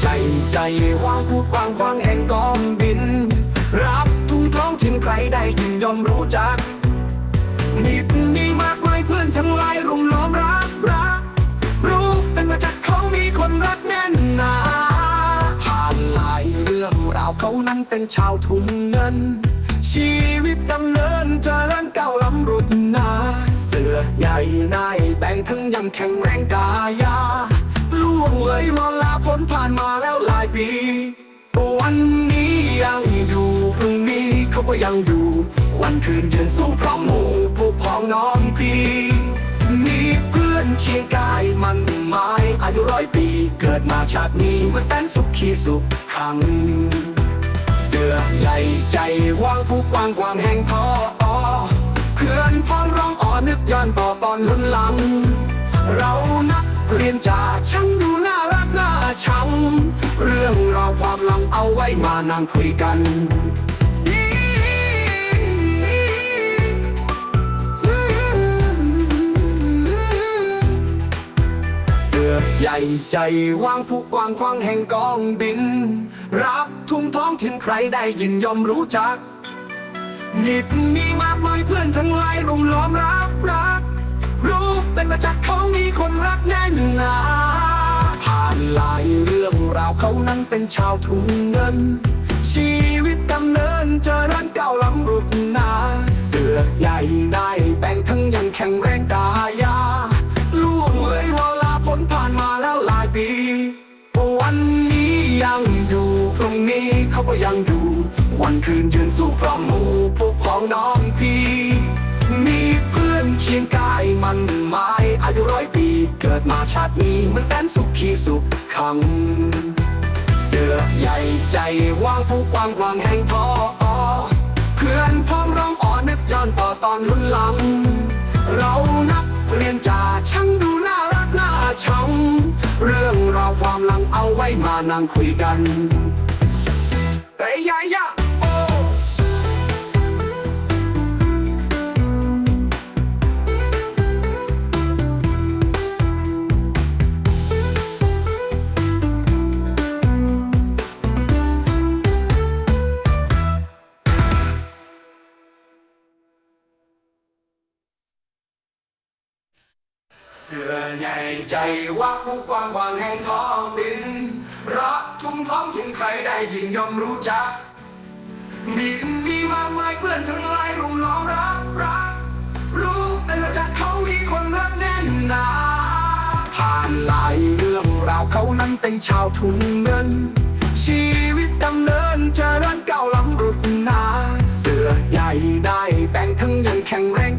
ใจใจว่างผู้กว้างขวางแห่งกองบิน รับทุ่งท้องถิ่นใครได้ยินยอมรู้จักมีมีมากมายเพื่อนทั้งหลายรุมล้อมรักรัก รู้เป็นมาจากเขามีคนรักแน่นหนาผ่านหลายเรื่องราวเขานั้นเป็นชาวทุ่งเงิน ชีวิตดำเนินเจริญก้าวล้ำรุ่นาเสือใหญ่นายแบ่งทั้งยังแข็งแรงกายาล่วงเลยเวลา นผ่านมาแล้วหลายปี วันนี้ยังอยู่พรุ่งนี้เขาก็ยังอยู่ วันคืนยืนสู้พร้อมหมู่ผู้พ้องน้องพี่ มีเพื่อนเคียงกายมันไม้อายุร้อยปี เกิดมาชาตินี้มันแสนสุขขีสุขขัง เสื้อใหญ่ใจว่างผู้กว้างกว้างแห่งท้อเพื่อนพ้องร้องอ่อนึกย้อนต่อตอนลุ้นหลัง เรานักเรียนจากช่างดูน่ารักน่า ชังเรื่องราวความหลังเอาไว้มานั่งคุยกันเสือใหญ่ใจว่างผู้กว้างขวางแห่งกองบิน รักทุ่งท้องถิ่นใครได้ยินยอมรู้จักมีมีมากมายเพื่อนทั้งหลายรุมล้อมรักรัก รู้เป็นมาจากษ์เขามีคนรักแน หลายเรื่องราวเขานั้นเป็นชาวทุ่งเงิน ชีวิตดำเนินเจริญก้าวล้ำรุ่นา เสือใหญ่ได้แบ่งทั้งยังแข็งแรงกายาล่วงเลยเวลาพ้นผ่านมาแล้วหลายปี วันนี้ยังอยู่พรุ่งนี้เขาก็ยังอยู่ วันคืนยืนสู้พร้อมหมู่ปกครองน้องพี่ มีเพื่อนเคียงกายมัน กิดมาชาตินี้มันแสนสุขขีสุขขัง เสือใหญ่ใจว่างผู้กว้างกวางแห่งท้อเพื่อนพร้อมร้องอ่อนนึกย้อนต่อตอนรุ่นหลัง เรานักเรียนจากช่างดูน่ารักน่าชัง เรื่องราวความหลังเอาไว้มานั่งคุยกัน เสื้อใหญ่ใจว่าผู้กว้างวางแห่งท้องดินรักทุ่มท้องถึงใครได้ยินยอมรู้จักบินมีมากมายเพื่อนทั้งหลายรุมล้อมรักรัก รู้เป็นว่าจากเขามีคนรักแน่นหนาผ่านหลายเรื่องราวเขานั้นเป็นชาวทุ่งเงิน ชีวิตดำเนินเจริญก้าวล้ำรุดนา เสื้อใหญ่ได้แต่งทั้งยังแข็งแรง